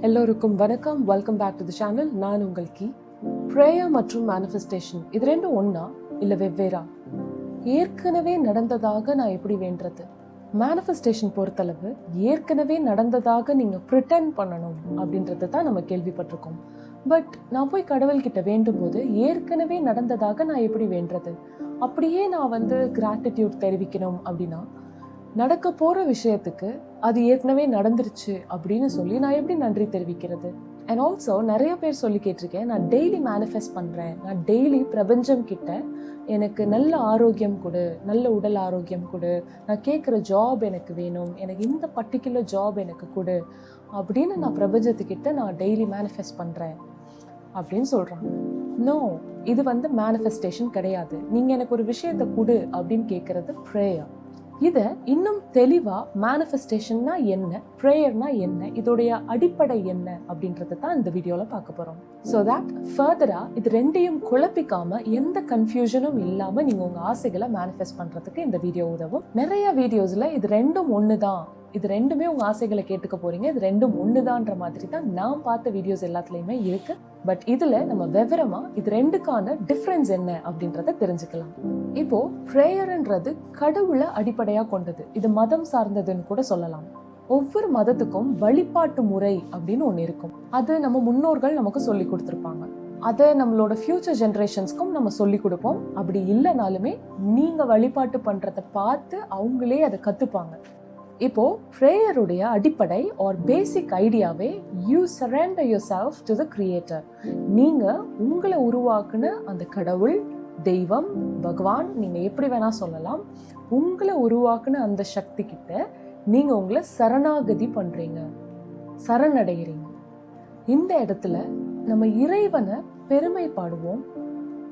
எல்லோருக்கும் வணக்கம். Welcome back to the channel நான் உங்கள் கி. ப்ரேயர் மற்றும் மேனிஃபெஸ்டேஷன் இது ரெண்டும் ஒன்றா இல்லை வெவ்வேறா? ஏற்கனவே நடந்ததாக நான் எப்படி வேண்டுறது? மேனிஃபெஸ்டேஷன் பொறுத்தளவு ஏற்கனவே நடந்ததாக நீங்கள் ப்ரிட்டன் பண்ணணும் அப்படின்றது தான் நம்ம கேள்விப்பட்டிருக்கோம். பட் நான் போய் கடவுள்கிட்ட வேண்டும் போது ஏற்கனவே நடந்ததாக நான் எப்படி வேண்டுறது? அப்படியே நான் வந்து கிராட்டிடியூட் தெரிவிக்கணும் அப்படின்னா நடக்க போகிற விஷயத்துக்கு அது ஏற்கனவே நடந்துருச்சு அப்படின்னு சொல்லி நான் எப்படி நன்றி தெரிவிக்கிறது? அண்ட் ஆல்சோ நிறைய பேர் சொல்லி கேட்டிருக்கேன் நான் டெய்லி மேனிஃபெஸ்ட் பண்ணுறேன் நான் டெய்லி பிரபஞ்சம் கிட்ட எனக்கு நல்ல ஆரோக்கியம் கொடு நல்ல உடல் ஆரோக்கியம் கொடு நான் கேட்குற ஜாப் எனக்கு வேணும் எனக்கு இந்த பர்டிகுலர் ஜாப் எனக்கு கொடு அப்படின்னு நான் பிரபஞ்சத்துக்கிட்ட நான் டெய்லி மேனிஃபெஸ்ட் பண்ணுறேன் அப்படின்னு சொல்கிறாங்க நோ இது வந்து மேனிஃபெஸ்டேஷன் கிடையாது. நீங்கள் எனக்கு ஒரு விஷயத்தை கொடு அப்படின்னு கேட்குறது ப்ரேயர் இதை இன்னும் தெளிவாக மேனிஃபெஸ்டேஷன்னா என்ன ப்ரேயர்னா என்ன இதோடைய அடிப்படை என்ன அப்படின்றத தான் இந்த வீடியோவில் பார்க்க போகிறோம் ஸோ தட் ஃபர்தராக இது ரெண்டையும் குழப்பிக்காம எந்த கன்ஃபியூஷனும் இல்லாமல் நீங்கள் உங்கள் ஆசைகளை மேனிஃபெஸ்ட் பண்ணுறதுக்கு இந்த வீடியோ உதவும். நிறைய வீடியோஸில் இது ரெண்டும் ஒன்று தான் இது ரெண்டுமே உங்கள் ஆசைகளை கேட்டுக்க போகிறீங்க இது ரெண்டும் ஒண்ணுதான்ற மாதிரி தான் நான் பார்த்த வீடியோஸ் எல்லாத்துலேயுமே இருக்குது பட் இதில் நம்ம விவரமா இது ரெண்டுக்கான டிஃப்ரென்ஸ் என்ன அப்படின்றத தெரிஞ்சுக்கலாம். இப்போ ப்ரேயர்ன்றது கடவுளை அடிப்படையாக கொண்டது. இது மதம் சார்ந்ததுன்னு கூட சொல்லலாம். ஒவ்வொரு மதத்துக்கும் வழிபாட்டு முறை அப்படின்னு ஒன்று இருக்கும். அது நம்ம முன்னோர்கள் நமக்கு சொல்லி கொடுத்துருப்பாங்க. அதை நம்மளோட ஃபியூச்சர் ஜென்ரேஷன்ஸ்க்கும் நம்ம சொல்லி கொடுப்போம். அப்படி இல்லைனாலுமே நீங்கள் வழிபாட்டு பண்ணுறத பார்த்து அவங்களே அதை கற்றுப்பாங்க இப்போ ப்ரேயருடைய அடிப்படை ஆர் பேசிக் ஐடியாவே you surrender yourself to the creator நீங்கள் உங்களை உருவாக்குன அந்த கடவுள் தெய்வம் பகவான் நீங்கள் எப்படி வேணால் சொல்லலாம் உங்களை உருவாக்குன அந்த சக்தி கிட்ட நீங்கள் உங்களை சரணாகதி பண்ணுறீங்க சரணடைகிறீங்க. இந்த இடத்துல நம்ம இறைவனை பெருமை பாடுவோம்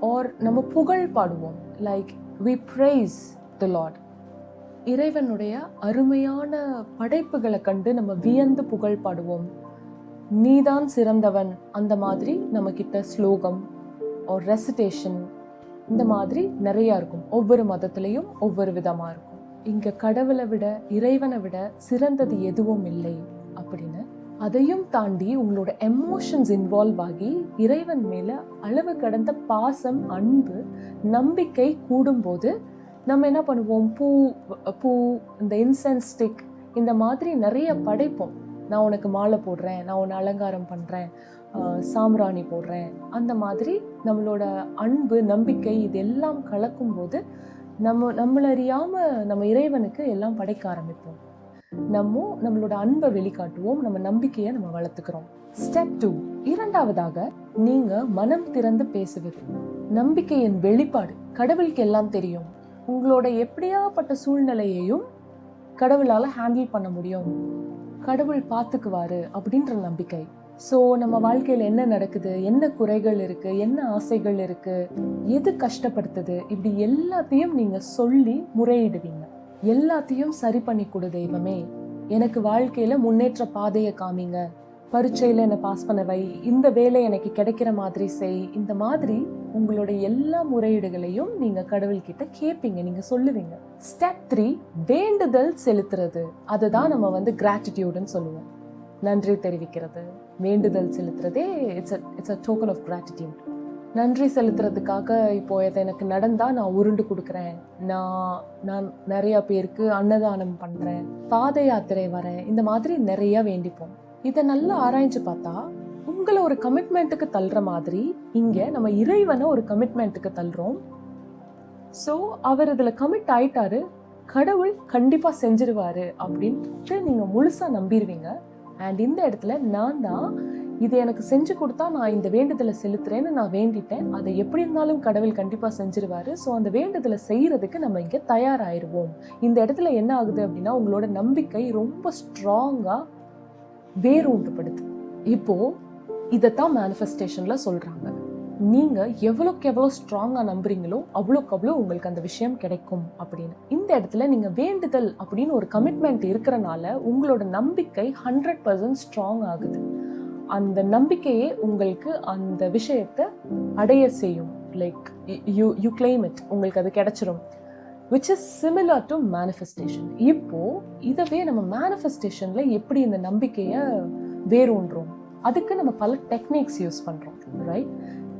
ஆர் நம்ம புகழ் பாடுவோம் like we praise the Lord இறைவனுடைய அருமையான படைப்புகளை கண்டு நம்ம வியந்து புகழ் பாடுவோம். நீதான் சிறந்தவன் அந்த மாதிரி நம்மக்கிட்ட ஸ்லோகம் ஒரு ரெசிடேஷன் இந்த மாதிரி நிறையா இருக்கும். ஒவ்வொரு மதத்துலேயும் ஒவ்வொரு விதமாக இருக்கும். இங்கே கடவுளை விட இறைவனை விட சிறந்தது எதுவும் இல்லை அப்படின்னு அதையும் தாண்டி உங்களோட எமோஷன்ஸ் இன்வால்வ் ஆகி இறைவன் மேலே அளவு கடந்த பாசம் அன்பு நம்பிக்கை கூடும்போது நம்ம என்ன பண்ணுவோம்? பூ பூ இந்த இன்சென்ஸ் ஸ்டிக் இந்த மாதிரி நிறைய படைப்போம். நான் உனக்கு மாலை போடுறேன் நான் உன்னை அலங்காரம் பண்ணுறேன் சாம்ராணி போடுறேன். அந்த மாதிரி நம்மளோட அன்பு நம்பிக்கை இது எல்லாம் கலக்கும்போது நம்ம நம்மளறியாமல் நம்ம இறைவனுக்கு எல்லாம் படைக்க ஆரம்பிப்போம். நம்ம நம்மளோட அன்பை வெளிக்காட்டுவோம் நம்ம நம்பிக்கையை நம்ம வளர்த்துக்கிறோம். ஸ்டெப் டூ இரண்டாவதாக நீங்கள் மனம் திறந்து பேசுவது. நம்பிக்கையின் வெளிப்பாடு கடவுளுக்கு எல்லாம் தெரியும். உங்களோட எப்படியாப்பட்ட சூழ்நிலையையும் கடவுளால் ஹேண்டில் பண்ண முடியும். கடவுள் பார்த்துக்குவாரு அப்படின்ற நம்பிக்கை. ஸோ நம்ம வாழ்க்கையில் என்ன நடக்குது? என்ன குறைகள் இருக்குது என்ன ஆசைகள் இருக்குது எது கஷ்டப்படுத்துது? இப்படி எல்லாத்தையும் நீங்கள் சொல்லி முறையிடுவீங்க. எல்லாத்தையும் சரி பண்ணி கொடு தெய்வமே. எனக்கு வாழ்க்கையில் முன்னேற்ற பாதையை காமிங்க. பரீட்சையில் என்னை பாஸ் பண்ண வை. இந்த வேலை எனக்கு கிடைக்கிற மாதிரி செய். இந்த மாதிரி உங்களோட எல்லா முறையீடுகளையும் நீங்கள் கடவுள்கிட்ட கேட்பீங்க நீங்கள் சொல்லுவீங்க. ஸ்டெப் த்ரீ வேண்டுதல் செலுத்துறது. அதுதான் நம்ம வந்து கிராட்டிடியூடுன்னு சொல்லுவோம். நன்றி தெரிவிக்கிறது. வேண்டுதல் செலுத்துறதே it's it's a token of gratitude நன்றி செலுத்துறதுக்காக இப்போ இதை எனக்கு நடந்தால் நான் உருண்டு கொடுக்குறேன். நான் நான் நிறையா பேருக்கு அன்னதானம் பண்ணுறேன் பாத யாத்திரை வரேன். இந்த மாதிரி நிறையா வேண்டிப்போம். இதை நல்லா ஆராய்ஞ்சு பார்த்தா உங்களை ஒரு கமிட்மெண்ட்டுக்கு தள்ளுற மாதிரி இங்கே நம்ம இறைவனை ஒரு கமிட்மெண்ட்டுக்கு தள்ளுறோம். ஸோ அவர் இதில் கமிட் ஆயிட்டாரு கடவுள் கண்டிப்பாக செஞ்சிருவாரு அப்படின்ட்டு நீங்கள் முழுசாக நம்பிடுவீங்க அண்ட் இந்த இடத்துல நான் தான் இது எனக்கு செஞ்சு கொடுத்தா நான் இந்த வேண்டுதலை செலுத்துறேன்னு நான் வேண்டிட்டேன். அதை எப்படி இருந்தாலும் கடவுள் கண்டிப்பாக செஞ்சிருவாரு. ஸோ அந்த வேண்டுதலை செய்கிறதுக்கு நம்ம இங்கே தயாராகிடுவோம் இந்த இடத்துல என்ன ஆகுது அப்படின்னா உங்களோட நம்பிக்கை ரொம்ப ஸ்ட்ராங்காக வேரூன்றப்படுது இப்போ இதைத்தான் மேனிஃபெஸ்டேஷன்ல சொல்றாங்க. நீங்க எவ்வளோக்கு எவ்வளோ ஸ்ட்ராங்காக நம்புறீங்களோ அவ்வளோக்கு அவ்வளோ உங்களுக்கு அந்த விஷயம் கிடைக்கும் அப்படின்னு. இந்த இடத்துல நீங்க வேண்டுதல் அப்படின்னு ஒரு கமிட்மெண்ட் இருக்கிறனால உங்களோட நம்பிக்கை ஹண்ட்ரட் பர்சன்ட் ஸ்ட்ராங் ஆகுது. அந்த நம்பிக்கையே உங்களுக்கு அந்த விஷயத்தை அடைய செய்யும். Like you you claim it உங்களுக்கு அது கிடைச்சிரும். Which is similar to manifestation இப்போது இதவே நம்ம மேனிஃபெஸ்டேஷனில் எப்படி இந்த நம்பிக்கையை வேரூன்றோம்? அதுக்கு நம்ம பல டெக்னிக்ஸ் யூஸ் பண்ணுறோம் ரைட்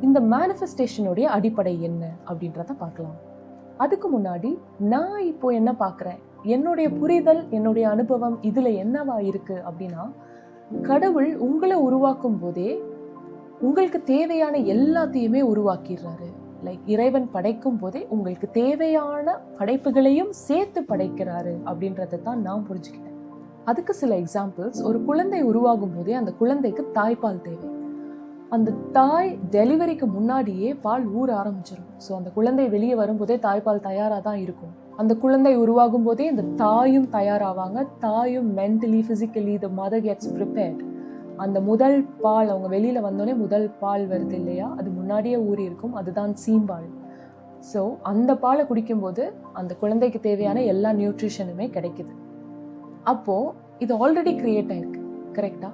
இந்த மேனிஃபெஸ்டேஷனுடைய அடிப்படை என்ன அப்படின்றத பார்க்கலாம். அதுக்கு முன்னாடி நான் இப்போ என்ன பார்க்குறேன்? என்னுடைய புரிதல் என்னுடைய அனுபவம் இதில் என்னவா இருக்குது அப்படின்னா கடவுள் உங்களை உருவாக்கும் போதே உங்களுக்கு தேவையான எல்லாத்தையுமே உருவாக்கிடுறாரு. லைக் இறைவன் படைக்கும் போதே உங்களுக்கு தேவையான படைப்புகளையும் சேர்த்து படைக்கிறாரு அப்படின்றத தான் நான் புரிஞ்சுக்கிட்டேன். அதுக்கு சில எக்ஸாம்பிள்ஸ் ஒரு குழந்தை உருவாகும் போதே அந்த குழந்தைக்கு தாய்ப்பால் தேவை. அந்த தாய் டெலிவரிக்கு முன்னாடியே பால் ஊற ஆரம்பிச்சிடும் ஸோ அந்த குழந்தை வெளியே வரும்போதே தாய்ப்பால் தயாராக தான் இருக்கும். அந்த குழந்தை உருவாகும் போதே இந்த தாயும் தயாராவாங்க. தாயும் mentally physically the mother gets prepared அந்த முதல் பால் அவங்க வெளியில் வந்தோடனே முதல் பால் வருது இல்லையா? அது முன்னாடியே ஊறி இருக்கும். அதுதான் சீம்பால். ஸோ அந்த பாலை குடிக்கும்போது அந்த குழந்தைக்கு தேவையான எல்லா நியூட்ரிஷனுமே கிடைக்குது. அப்போ இது ஆல்ரெடி க்ரியேட் ஆயிருக்கு. கரெக்டாக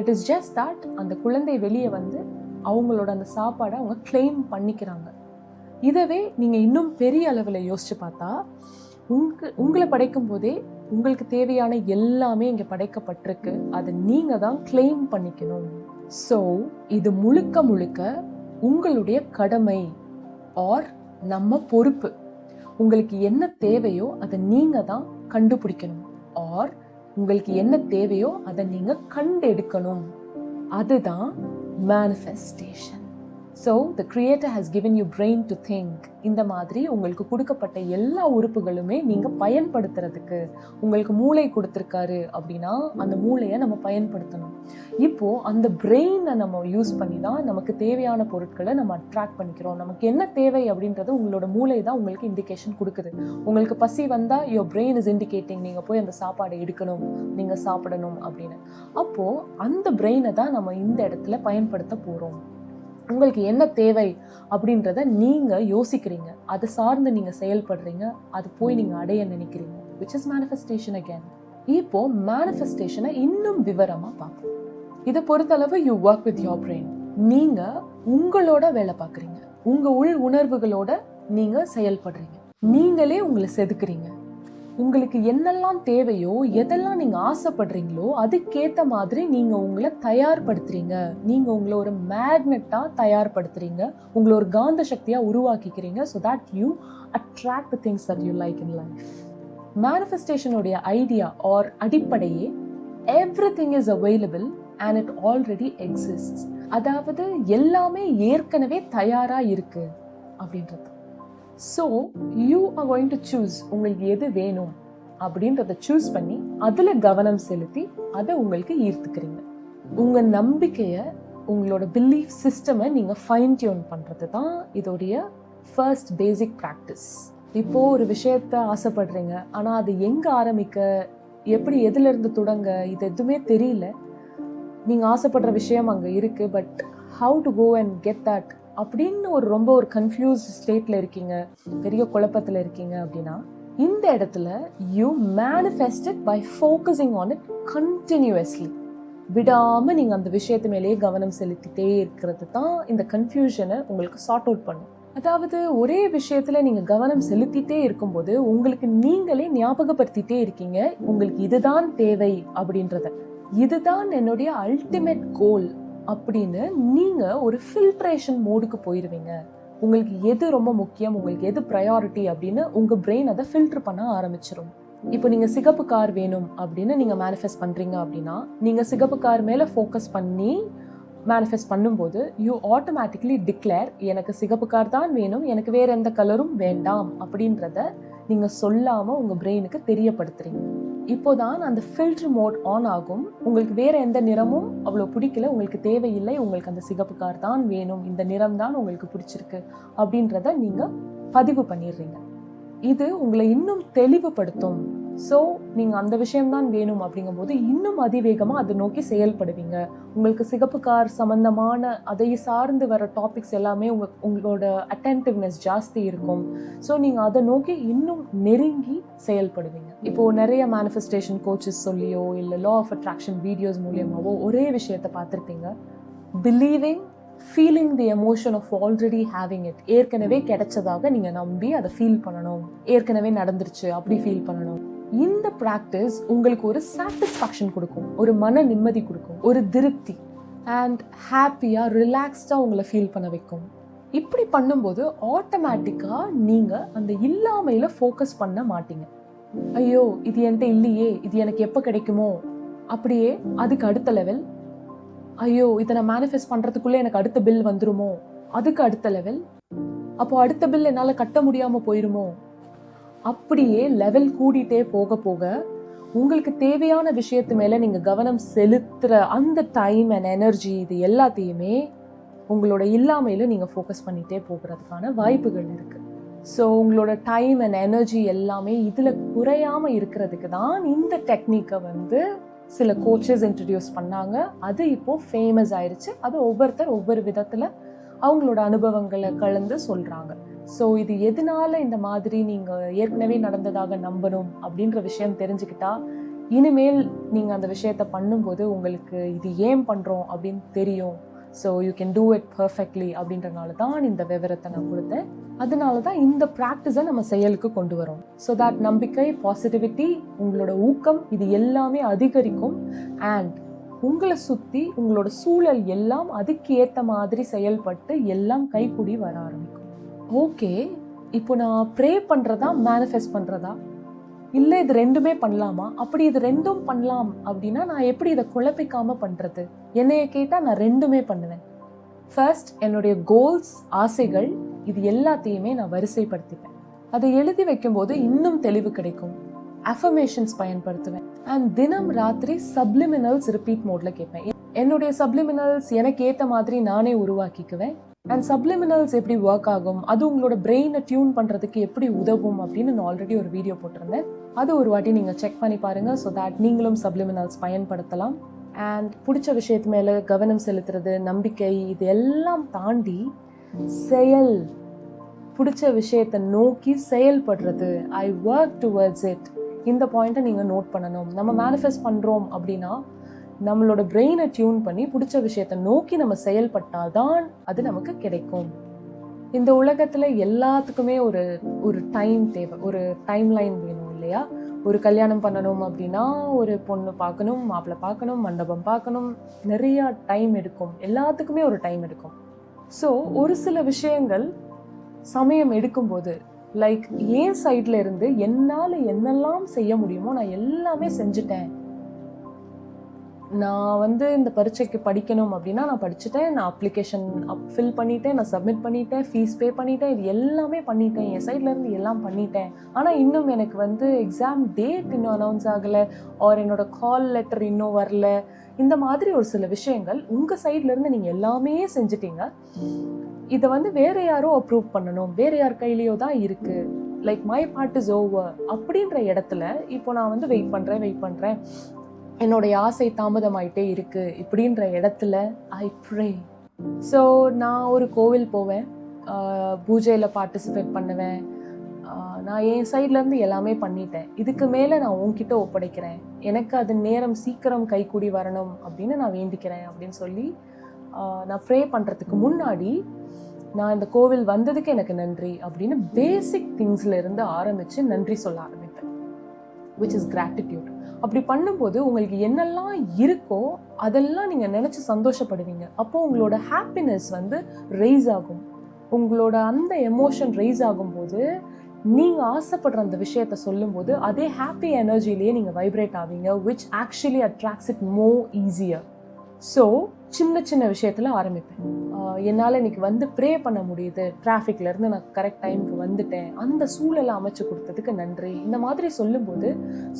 இட் இஸ் ஜஸ்ட் தட் அந்த குழந்தை வெளியே வந்து அவங்களோட அந்த சாப்பாடை அவங்க கிளைம் பண்ணிக்கிறாங்க. இதவே நீங்கள் இன்னும் பெரிய அளவில் யோசித்து பார்த்தா உங்க உங்களை படைக்கும் போதே உங்களுக்கு தேவையான எல்லாமே இங்கே படைக்கப்பட்டிருக்கு. அதை நீங்கள் தான் கிளைம் பண்ணிக்கணும். ஸோ இது முழுக்க முழுக்க உங்களுடைய கடமை ஆர் நம்ம பொறுப்பு. உங்களுக்கு என்ன தேவையோ அதை நீங்கள் தான் கண்டுபிடிக்கணும். ஆர் உங்களுக்கு என்ன தேவையோ அதை நீங்கள் கண்டெடுக்கணும். அதுதான் manifestation so the creator has given you brain to think இந்த மாதிரி உங்களுக்கு கொடுக்கப்பட்ட எல்லா உறுப்புகளுமே நீங்கள் பயன்படுத்துறதுக்கு உங்களுக்கு மூளை கொடுத்துருக்காரு அப்படின்னா அந்த மூளையை நம்ம பயன்படுத்தணும். இப்போது அந்த பிரெயினை நம்ம யூஸ் பண்ணி தான் நமக்கு தேவையான பொருட்களை நம்ம அட்ராக்ட் பண்ணிக்கிறோம். நமக்கு என்ன தேவை அப்படின்றது உங்களோட மூளை தான் உங்களுக்கு இண்டிகேஷன் கொடுக்குது. உங்களுக்கு பசி வந்தால் யோர் பிரெயின் இஸ் இண்டிகேட்டிங் நீங்கள் போய் அந்த சாப்பாடை எடுக்கணும். நீங்கள் சாப்பிடணும் அப்படின்னு. அப்போது அந்த பிரெயினை தான் நம்ம இந்த இடத்துல பயன்படுத்த போகிறோம் உங்களுக்கு என்ன தேவை அப்படின்றத நீங்கள் யோசிக்கிறீங்க. அதை சார்ந்து நீங்கள் செயல்படுறீங்க. அது போய் நீங்கள் அடைய நினைக்கிறீங்க. விச் இஸ் மேனிஃபெஸ்டேஷன் அகேன் இப்போ மேனிஃபெஸ்டேஷனை இன்னும் விவரமாக பார்ப்போம். இதை பொறுத்தளவு you work with your brain நீங்கள் உங்களோட வேலை பார்க்குறீங்க. உங்கள் உள் உணர்வுகளோட நீங்கள் செயல்படுறீங்க. நீங்களே உங்களை செதுக்குறீங்க. உங்களுக்கு என்னெல்லாம் தேவையோ எதெல்லாம் நீங்கள் ஆசைப்படுறீங்களோ அதுக்கேற்ற மாதிரி நீங்கள் உங்களை தயார்படுத்துறீங்க. நீங்கள் உங்களை ஒரு மேக்னெட்டாக தயார்படுத்துறீங்க. உங்களை ஒரு காந்த சக்தியாக உருவாக்கிக்கிறீங்க. So that you attract the things that you like in life மேனிஃபெஸ்டேஷனுடைய idea or அடிப்படையே everything is available and it already exist அதாவது எல்லாமே ஏற்கனவே தயாராக இருக்குது அப்படின்றது. So you are going to choose உங்களுக்கு எது வேணும் அப்படின்றத சூஸ் பண்ணி அதில் கவனம் செலுத்தி அதை உங்களுக்கு ஈர்த்துக்கிறீங்க. உங்கள் நம்பிக்கையை உங்களோட பிலீஃப் சிஸ்டமை நீங்கள் ஃபைன் டியூன் பண்ணுறது தான் இதோடைய ஃபர்ஸ்ட் பேசிக் ப்ராக்டிஸ் இப்போது ஒரு விஷயத்த ஆசைப்படுறீங்க ஆனால் அது எங்கே ஆரம்பிக்க எப்படி எதுலேருந்து தொடங்க இது எதுவுமே தெரியல. நீங்கள் ஆசைப்படுற விஷயம் அங்கே இருக்குது but how to go and get that அப்படின்னு ஒரு ரொம்ப ஒரு கன்ஃபியூஸ் ஸ்டேட்டில் இருக்கீங்க பெரிய குழப்பத்தில் இருக்கீங்க அப்படின்னா இந்த இடத்துல you manifested by focusing on it continuously விடாமல் நீங்கள் அந்த விஷயத்து மேலேயே கவனம் செலுத்திட்டே இருக்கிறது தான் இந்த கன்ஃபியூஷனை உங்களுக்கு சார்ட் அவுட் பண்ணும். அதாவது ஒரே விஷயத்தில் நீங்கள் கவனம் செலுத்திட்டே இருக்கும்போது உங்களுக்கு நீங்களே ஞாபகப்படுத்திட்டே இருக்கீங்க உங்களுக்கு இதுதான் தேவை அப்படின்றத. இதுதான் என்னுடைய அல்டிமேட் கோல் அப்படின்னு நீங்கள் ஒரு ஃபில்ட்ரேஷன் மோடுக்கு போயிடுவீங்க உங்களுக்கு எது ரொம்ப முக்கியம் உங்களுக்கு எது ப்ரையாரிட்டி அப்படின்னு உங்கள் பிரெயின் அதை ஃபில்டர் பண்ண ஆரம்பிச்சிடும் இப்போ நீங்கள் சிகப்பு கார் வேணும் அப்படின்னு நீங்கள் மேனிஃபெஸ்ட் பண்ணுறீங்க அப்படின்னா நீங்கள் சிகப்பு கார் மேலே ஃபோக்கஸ் பண்ணி மேனிஃபெஸ்ட் பண்ணும்போது யூ ஆட்டோமேட்டிக்லி டிக்ளேர் எனக்கு சிகப்பு கார் தான் வேணும் எனக்கு வேறு எந்த கலரும் வேண்டாம் அப்படின்றத நீங்கள் சொல்லாமல் உங்கள் பிரெயினுக்கு தெரியப்படுத்துகிறீங்க இப்போதான் அந்த ஃபில்ட்ரு மோட் ஆன் ஆகும். உங்களுக்கு வேற எந்த நிறமும் அவ்வளோ பிடிக்கல உங்களுக்கு தேவையில்லை உங்களுக்கு அந்த சிகப்பு கார் தான் வேணும் இந்த நிறம் தான் உங்களுக்கு பிடிச்சிருக்கு அப்படின்றத நீங்கள் பதிவு பண்ணிடுறீங்க. இது உங்களை இன்னும் தெளிவுபடுத்தும். ஸோ நீங்கள் அந்த விஷயம்தான் வேணும் அப்படிங்கும்போது இன்னும் அதிவேகமாக அதை நோக்கி செயல்படுவீங்க. உங்களுக்கு சிகப்பு கார் சம்மந்தமான அதை சார்ந்து வர டாபிக்ஸ் எல்லாமே உங்க உங்களோட அட்டென்டிவ்னஸ் ஜாஸ்தி இருக்கும். ஸோ நீங்கள் அதை நோக்கி இன்னும் நெருங்கி செயல்படுவீங்க. இப்போது நிறைய மேனிஃபெஸ்டேஷன் கோச்சஸ் சொல்லியோ இல்லை லா ஆஃப் அட்ராக்ஷன் வீடியோஸ் மூலியமாகவோ ஒரே விஷயத்தை பார்த்துருப்பீங்க. Believing feeling the emotion of already having it ஏற்கனவே கிடைச்சதாக நீங்கள் நம்பி அதை ஃபீல் பண்ணணும். ஏற்கனவே நடந்துருச்சு அப்படி ஃபீல் பண்ணணும். இந்த ப்ராக்டிஸ் உங்களுக்கு ஒரு சாட்டிஸ்ஃபேக்ஷன் கொடுக்கும் ஒரு மன நிம்மதி கொடுக்கும் ஒரு திருப்தி அண்ட் ஹாப்பியாக ரிலாக்ஸ்டாக உங்களை ஃபீல் பண்ண வைக்கும். இப்படி பண்ணும்போது ஆட்டோமேட்டிக்காக நீங்கள் அந்த இல்லாமையில் ஃபோக்கஸ் பண்ண மாட்டீங்க. ஐயோ இது என்கிட்ட இல்லையே இது எனக்கு எப்போ கிடைக்குமோ? அப்படியே அதுக்கு அடுத்த லெவல் ஐயோ இதை நான் மேனிஃபெஸ்ட் பண்ணுறதுக்குள்ளே எனக்கு அடுத்த பில் வந்துருமோ? அதுக்கு அடுத்த லெவல் அப்போ அடுத்த பில் என்னால் கட்ட முடியாமல் போயிருமோ? அப்படியே லெவல் கூடிட்டே போக போக உங்களுக்கு தேவையான விஷயத்து மேலே நீங்கள் கவனம் செலுத்துகிற அந்த டைம் அண்ட் எனர்ஜி இது எல்லாத்தையுமே உங்களோட இல்லாமையில் நீங்கள் ஃபோக்கஸ் பண்ணிகிட்டே போகிறதுக்கான வாய்ப்புகள் இருக்குது ஸோ உங்களோட டைம் அண்ட் எனர்ஜி எல்லாமே இதில் குறையாமல் இருக்கிறதுக்கு தான் இந்த டெக்னிக்கை வந்து சில கோச்சஸ் இன்ட்ரடியூஸ் பண்ணாங்க. அது இப்போது ஃபேமஸ் ஆயிடுச்சு அது ஒவ்வொருத்தர் ஒவ்வொரு விதத்தில் அவங்களோட அனுபவங்களை கலந்து சொல்கிறாங்க ஸோ இது எதனால இந்த மாதிரி நீங்கள் ஏற்கனவே நடந்ததாக நம்பணும் அப்படின்ற விஷயம் தெரிஞ்சுக்கிட்டா இனிமேல் நீங்கள் அந்த விஷயத்த பண்ணும்போது உங்களுக்கு இது ஏன் பண்ணுறோம் அப்படின்னு தெரியும். So you can do it perfectly அப்படின்றனால தான் இந்த விவரத்தை நான் கொடுத்தேன். அதனால தான் இந்த ப்ராக்டிஸை நம்ம செயலுக்கு கொண்டு வரோம். ஸோ தட் நம்பிக்கை பாசிட்டிவிட்டி உங்களோட ஊக்கம் இது எல்லாமே அதிகரிக்கும். அண்ட் உங்களை சுற்றி உங்களோட சூழல் எல்லாம் அதுக்கு ஏற்ற மாதிரி செயல்பட்டு எல்லாம் கைக்குடி வர ஆரம்பிக்கும். ஓகே இப்போ நான் ப்ரே பண்ணுறதா மேனிஃபெஸ்ட் பண்ணுறதா இல்லை இது ரெண்டுமே பண்ணலாமா? அப்படி இது ரெண்டும் பண்ணலாம் அப்படின்னா நான் எப்படி இதை குழப்பிக்காமல் பண்ணுறது என்னைய கேட்டால் நான் ரெண்டுமே பண்ணுவேன். ஃபர்ஸ்ட் என்னுடைய கோல்ஸ் ஆசைகள் இது எல்லாத்தையுமே நான் வரிசைப்படுத்திப்பேன். அதை எழுதி வைக்கும்போது இன்னும் தெளிவு கிடைக்கும். அஃபர்மேஷன்ஸ் பயன்படுத்துவேன். அண்ட் தினம் ராத்திரி சப்ளிமினல்ஸ் ரிப்பீட் மோடில் கேட்பேன். என்னுடைய சப்ளிமினல்ஸ் எனக்கு ஏற்ற மாதிரி நானே உருவாக்கிக்குவேன். அண்ட் சப்ளிமினல்ஸ் எப்படி ஒர்க் ஆகும்? அது உங்களோட பிரெயினை டியூன் பண்ணுறதுக்கு எப்படி உதவும் அப்படின்னு நான் ஆல்ரெடி ஒரு வீடியோ போட்டிருந்தேன். அது ஒரு வாட்டி நீங்கள் செக் பண்ணி பாருங்கள் ஸோ தட் நீங்களும் சப்ளிமினல்ஸ் பயன்படுத்தலாம். அண்ட் பிடிச்ச விஷயத்து மேலே கவனம் செலுத்துறது நம்பிக்கை இது எல்லாம் தாண்டி செயல் பிடிச்ச விஷயத்தை நோக்கி செயல்படுறது ஐ ஒர்க் டுவர்ட்ஸ் இட் இந்த பாயிண்ட்டை நீங்கள் நோட் பண்ணணும். நம்ம மேனிஃபெஸ்ட் பண்ணுறோம் அப்படின்னா நம்மளோட பிரெயினை டியூன் பண்ணி பிடிச்ச விஷயத்தை நோக்கி நம்ம செயல்பட்டாதான் அது நமக்கு கிடைக்கும். இந்த உலகத்தில் எல்லாத்துக்குமே ஒரு ஒரு டைம் தேவை. ஒரு டைம் லைன் வேணும் இல்லையா? ஒரு கல்யாணம் பண்ணணும் அப்படின்னா ஒரு பொண்ணு பார்க்கணும் மாப்பிள்ளை பார்க்கணும் மண்டபம் பார்க்கணும். நிறையா டைம் எடுக்கும். எல்லாத்துக்குமே ஒரு டைம் எடுக்கும். ஸோ ஒரு சில விஷயங்கள் சமயம் எடுக்கும்போது லைக் ஏன் சைட்ல இருந்து என்னால் என்னெல்லாம் செய்ய முடியுமோ நான் எல்லாமே செஞ்சுட்டேன். நான் வந்து இந்த பரீட்சைக்கு படிக்கணும் அப்படின்னா நான் படிச்சுட்டேன் நான் அப்ளிகேஷன் அப் ஃபில் பண்ணிட்டேன் நான் சப்மிட் பண்ணிட்டேன் ஃபீஸ் பே பண்ணிட்டேன் இது எல்லாமே பண்ணிட்டேன். என் சைட்லேருந்து எல்லாம் பண்ணிட்டேன். ஆனால் இன்னும் எனக்கு வந்து எக்ஸாம் டேட் இன்னும் அனௌன்ஸ் ஆகலை ஆர் என்னோட கால் லெட்டர் இன்னும் வரல. இந்த மாதிரி ஒரு சில விஷயங்கள் உங்கள் சைட்லேருந்து நீங்கள் எல்லாமே செஞ்சிட்டீங்க. இதை வந்து வேறு யாரோ அப்ரூவ் பண்ணணும் வேறு யார் கையிலையோ தான் இருக்குது like my part is over அப்படின்ற இடத்துல இப்போ நான் வந்து வெயிட் பண்ணுறேன் வெயிட் பண்ணுறேன் என்னுடைய ஆசை தாமதமாயிட்டே இருக்கு இப்படின்ற இடத்துல ஐ ப்ரே ஸோ நான் ஒரு கோவில் போவேன். பூஜையில் பார்ட்டிசிபேட் பண்ணுவேன். நான் என் சைட்லேருந்து எல்லாமே பண்ணிட்டேன். இதுக்கு மேலே நான் உன்கிட்ட ஒப்படைக்கிறேன். எனக்கு அது நேரம் சீக்கிரம் கைக்கூடி வரணும் அப்படின்னு நான் வேண்டிக்கிறேன் அப்படின்னு சொல்லி நான் ப்ரே பண்ணுறதுக்கு முன்னாடி நான் இந்த கோவில் வந்ததுக்கு எனக்கு நன்றி அப்படின்னு பேசிக் திங்ஸ்லேருந்து ஆரம்பித்து நன்றி சொல்ல ஆரம்பிப்பேன். விச் இஸ் கிராட்டிடியூட் அப்படி பண்ணும்போது உங்களுக்கு என்னெல்லாம் இருக்கோ அதெல்லாம் நீங்கள் நினச்சி சந்தோஷப்படுவீங்க. அப்போ உங்களோட ஹாப்பினஸ் வந்து ரைஸ் ஆகும். உங்களோட அந்த எமோஷன் ரைஸ் ஆகும்போது நீங்கள் ஆசைப்படுற அந்த விஷயத்த சொல்லும்போது அதே ஹாப்பி எனர்ஜிலேயே நீங்கள் வைப்ரேட் ஆவீங்க which actually attracts it more easier so சின்ன சின்ன விஷயத்தில் ஆரம்பிப்பேன். என்னால் இன்னைக்கு வந்து ப்ரே பண்ண முடியுது. டிராஃபிக்லேருந்து நான் கரெக்ட் டைமுக்கு வந்துட்டேன். அந்த சூழலை அமைச்சு கொடுத்ததுக்கு நன்றி. இந்த மாதிரி சொல்லும்போது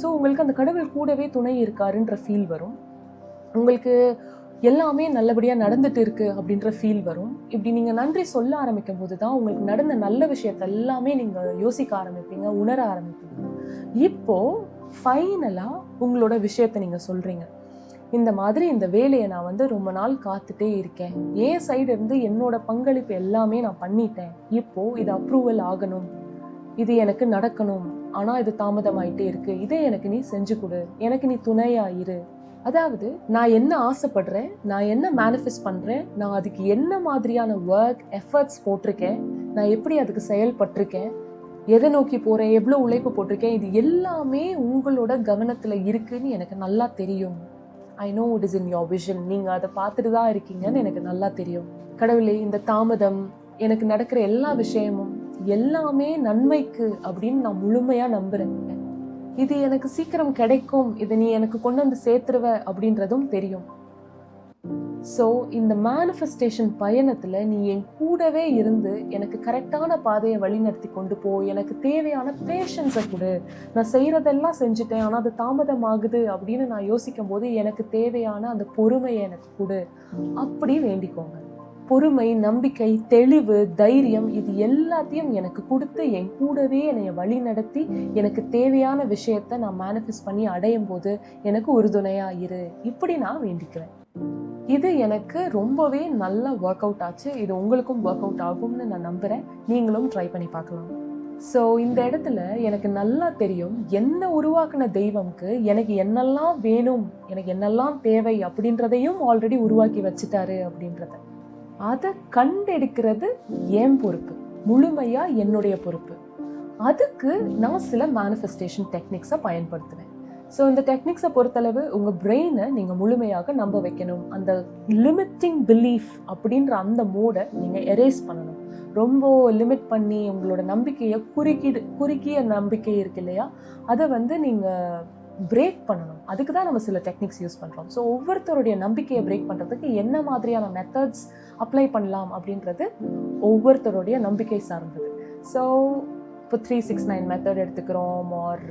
ஸோ உங்களுக்கு அந்த கடவுள் கூடவே துணை இருக்காருன்ற ஃபீல் வரும். உங்களுக்கு எல்லாமே நல்லபடியாக நடந்துட்டு இருக்கு அப்படின்ற ஃபீல் வரும். இப்படி நீங்கள் நன்றி சொல்ல ஆரம்பிக்கும் போது தான் உங்களுக்கு நடந்த நல்ல விஷயத்த எல்லாமே நீங்கள் யோசிக்க ஆரம்பிப்பீங்க உணர ஆரம்பிப்பீங்க. இப்போது ஃபைனலாக உங்களோட விஷயத்தை நீங்கள் சொல்கிறீங்க இந்த மாதிரி இந்த வேலையை நான் வந்து ரொம்ப நாள் காத்துட்டே இருக்கேன். என் சைடு இருந்து என்னோட பங்களிப்பு எல்லாமே நான் பண்ணிட்டேன். இப்போ இது அப்ரூவல் ஆகணும். இது எனக்கு நடக்கணும். ஆனால் இது தாமதமாயிட்டே இருக்கு. இதை எனக்கு நீ செஞ்சு கொடு. எனக்கு நீ துணையா இரு. அதாவது நான் என்ன ஆசைப்படுறேன் நான் என்ன மேனிஃபெஸ்ட் பண்ணுறேன் நான் அதுக்கு என்ன மாதிரியான ஒர்க் எஃபர்ட்ஸ் போட்டிருக்கேன் நான் எப்படி அதுக்கு செயல்பட்டிருக்கேன் எதை நோக்கி போகிறேன் எவ்வளோ உழைப்பு போட்டிருக்கேன் இது எல்லாமே உங்களோட கவனத்தில் இருக்குன்னு எனக்கு நல்லா தெரியும். I know it is in your vision நீங்கள் அதை பார்த்துட்டு தான் இருக்கீங்கன்னு எனக்கு நல்லா தெரியும். கடவுளே இந்த தாமதம் எனக்கு நடக்கிற எல்லா விஷயமும் எல்லாமே நன்மைக்கு அப்படின்னு நான் முழுமையாக நம்புகிறேன் இது எனக்கு சீக்கிரம் கிடைக்கும். இதை நீ எனக்கு கொண்டு வந்து சேர்த்துருவ அப்படின்றதும் தெரியும். ஸோ இந்த மேனிஃபெஸ்டேஷன் பயணத்தில் நீ என் கூடவே இருந்து எனக்கு கரெக்டான பாதையை வழிநடத்தி கொண்டு போ. எனக்கு தேவையான பேஷன்ஸை கொடு. நான் செய்கிறதெல்லாம் செஞ்சுட்டேன் ஆனால் அது தாமதமாகுது அப்படின்னு நான் யோசிக்கும் போது எனக்கு தேவையான அந்த பொறுமையை எனக்கு கொடு. அப்படி வேண்டிக்கோங்க. பொறுமை நம்பிக்கை தெளிவு தைரியம் இது எல்லாத்தையும் எனக்கு கொடுத்து என் கூடவே என்னை வழி நடத்தி எனக்கு தேவையான விஷயத்தை நான் மேனிஃபெஸ்ட் பண்ணி அடையும் போது எனக்கு உறுதுணையாக இரு. இப்படி நான் வேண்டிக்கிறேன். இது எனக்கு ரொம்பவே நல்ல ஒர்க் அவுட் ஆச்சு. இது உங்களுக்கும் ஒர்க் அவுட் ஆகும்னு நான் நம்புகிறேன் நீங்களும் ட்ரை பண்ணி பார்க்கலாம். ஸோ இந்த இடத்துல எனக்கு நல்லா தெரியும் என்ன உருவாக்குன தெய்வம்க்கு எனக்கு என்னெல்லாம் வேணும் எனக்கு என்னெல்லாம் தேவை அப்படின்றதையும் ஆல்ரெடி உருவாக்கி வச்சுட்டாரு அப்படின்றத. அதை கண்டெடுக்கிறது என் பொறுப்பு. முழுமையாக என்னுடைய பொறுப்பு. அதுக்கு நான் சில மேனிஃபெஸ்டேஷன் டெக்னிக்ஸை பயன்படுத்துவேன். ஸோ இந்த டெக்னிக்ஸை பொறுத்தளவு உங்கள் பிரெயினை நீங்கள் முழுமையாக நம்ப வைக்கணும். அந்த லிமிட்டிங் பிலீஃப் அப்படின்ற அந்த மோடை நீங்கள் எரேஸ் பண்ணணும். ரொம்ப லிமிட் பண்ணி உங்களோட நம்பிக்கையை குறுக்கிடு குறுக்கிய நம்பிக்கை இருக்கு இல்லையா? அதை வந்து நீங்கள் பிரேக் பண்ணணும். அதுக்கு தான் நம்ம சில டெக்னிக்ஸ் யூஸ் பண்ணுறோம் ஸோ ஒவ்வொருத்தருடைய நம்பிக்கையை பிரேக் பண்ணுறதுக்கு என்ன மாதிரியான மெத்தட்ஸ் அப்ளை பண்ணலாம் அப்படின்றது ஒவ்வொருத்தருடைய நம்பிக்கை சார்ந்தது. ஸோ இப்போ த்ரீ சிக்ஸ் நைன் மெத்தட் எடுத்துக்கிறோம் ஆர்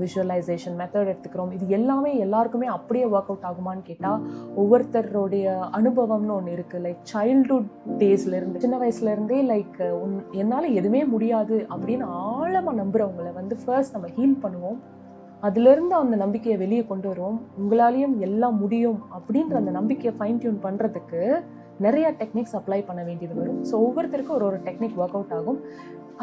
விஷுவலைசேஷன் மெத்தட் எடுத்துக்கிறோம். இது எல்லாமே எல்லாருக்குமே அப்படியே ஒர்க் அவுட் ஆகுமான்னு கேட்டால் ஒவ்வொருத்தருடைய அனுபவம்னு ஒன்று இருக்குது லைக் சைல்டுஹுட் டேஸ்லேருந்து சின்ன வயசுலேருந்தே லைக் உன் என்னால் எதுவுமே முடியாது அப்படின்னு ஆழமாக நம்புகிறவங்கள வந்து ஃபர்ஸ்ட் நம்ம ஹீல் பண்ணுவோம். அதுலேருந்து அந்த நம்பிக்கையை வெளியே கொண்டு வருவோம். உங்களாலேயும் எல்லாம் முடியும் அப்படின்ற அந்த நம்பிக்கையை ஃபைன் டியூன் பண்ணுறதுக்கு நிறைய டெக்னிக்ஸ் அப்ளை பண்ண வேண்டியது வரும். ஸோ ஒவ்வொருத்தருக்கும் ஒரு ஒரு டெக்னிக் ஒர்க் அவுட் ஆகும்.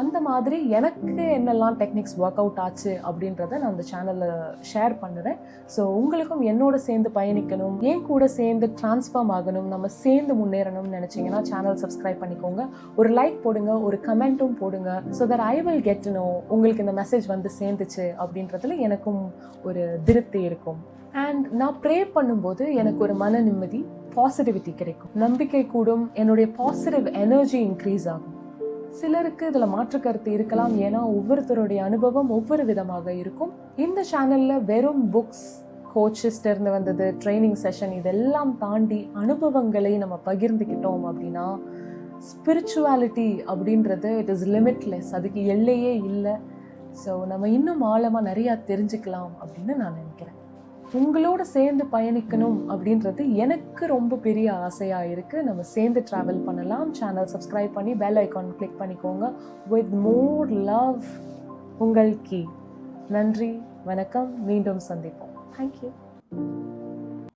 அந்த மாதிரி எனக்கு என்னெல்லாம் டெக்னிக்ஸ் ஒர்க் அவுட் ஆச்சு அப்படின்றத நான் அந்த சேனலில் ஷேர் பண்ணுறேன். ஸோ உங்களுக்கும் என்னோட சேர்ந்து பயணிக்கணும் என் கூட சேர்ந்து ட்ரான்ஸ்ஃபார்ம் ஆகணும் நம்ம சேர்ந்து முன்னேறணும்னு நினச்சிங்கன்னா சேனல் சப்ஸ்கிரைப் பண்ணிக்கோங்க. ஒரு லைக் போடுங்க ஒரு கமெண்ட்டும் போடுங்க so that I will get know உங்களுக்கு இந்த மெசேஜ் வந்து சேர்ந்துச்சு அப்படின்றதுல எனக்கும் ஒரு திருப்தி இருக்கும். அண்ட் நான் ப்ரே பண்ணும்போது எனக்கு ஒரு மன நிம்மதி பாசிட்டிவிட்டி கிடைக்கும். நம்பிக்கை கூடும் என்னுடைய பாசிட்டிவ் எனர்ஜி இன்க்ரீஸ் ஆகும். சிலருக்கு இதில் மாற்று கருத்து இருக்கலாம். ஏன்னா ஒவ்வொருத்தருடைய அனுபவம் ஒவ்வொரு விதமாக இருக்கும். இந்த சேனலில் வெறும் புக்ஸ் கோச்சஸ்டேருந்து வந்தது ட்ரைனிங் செஷன் இதெல்லாம் தாண்டி அனுபவங்களை நம்ம பகிர்ந்துக்கிட்டோம் அப்படின்னா ஸ்பிரிச்சுவாலிட்டி அப்படின்றது இட் இஸ் லிமிட்லெஸ் அதுக்கு எல்லையே இல்லை. ஸோ நம்ம இன்னும் ஆழமாக நிறையா தெரிஞ்சுக்கலாம் அப்படின்னு நான் நினைக்கிறேன். உங்களோட சேர்ந்து பயணிக்கணும் அப்படின்றது எனக்கு ரொம்ப பெரிய ஆசையாக இருக்குது நம்ம சேர்ந்து ட்ராவல் பண்ணலாம். சேனல் சப்ஸ்கிரைப் பண்ணி பெல் ஐக்கான் கிளிக் பண்ணிக்கோங்க. வித் மோர் லவ் உங்கள் கீ. நன்றி வணக்கம். மீண்டும் சந்திப்போம். தேங்க்யூ